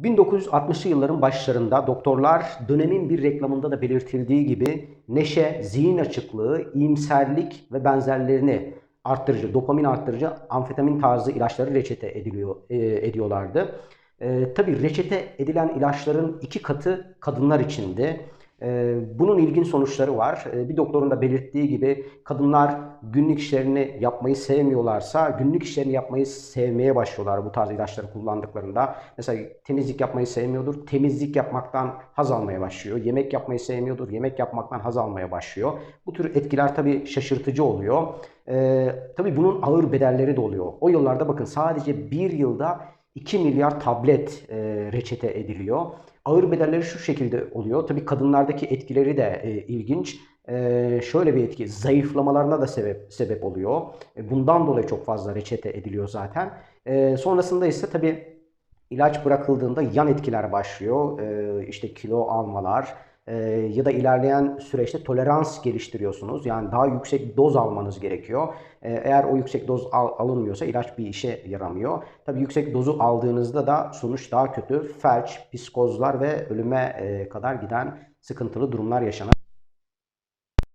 1960'lı yılların başlarında doktorlar dönemin bir reklamında da belirtildiği gibi neşe, zihin açıklığı, iyimserlik ve benzerlerini arttırıcı, dopamin arttırıcı amfetamin tarzı ilaçları reçete ediliyor, e, ediyorlardı. E, tabii reçete edilen ilaçların iki katı kadınlar içindi. E, bunun ilginç sonuçları var. E, bir doktorun da belirttiği gibi kadınlar günlük işlerini yapmayı sevmiyorlarsa günlük işlerini yapmayı sevmeye başlıyorlar bu tarz ilaçları kullandıklarında. Mesela temizlik yapmayı sevmiyordur. Temizlik yapmaktan haz almaya başlıyor. Yemek yapmayı sevmiyordur. Yemek yapmaktan haz almaya başlıyor. Bu tür etkiler tabii şaşırtıcı oluyor. E, tabii bunun ağır bedelleri de oluyor. O yıllarda bakın sadece bir yılda 2 milyar tablet e, reçete ediliyor. Ağır bedelleri şu şekilde oluyor. Tabii kadınlardaki etkileri de e, ilginç. E, şöyle bir etki, zayıflamalarına da sebep sebep oluyor. E, bundan dolayı çok fazla reçete ediliyor zaten. E, sonrasında ise tabii ilaç bırakıldığında yan etkiler başlıyor. E, işte kilo almalar e, ya da ilerleyen süreçte tolerans geliştiriyorsunuz. Yani daha yüksek doz almanız gerekiyor. E, eğer o yüksek doz al- alınmıyorsa ilaç bir işe yaramıyor. Tabii yüksek dozu aldığınızda da sonuç daha kötü. Felç, psikozlar ve ölüme e, kadar giden sıkıntılı durumlar yaşanabilir.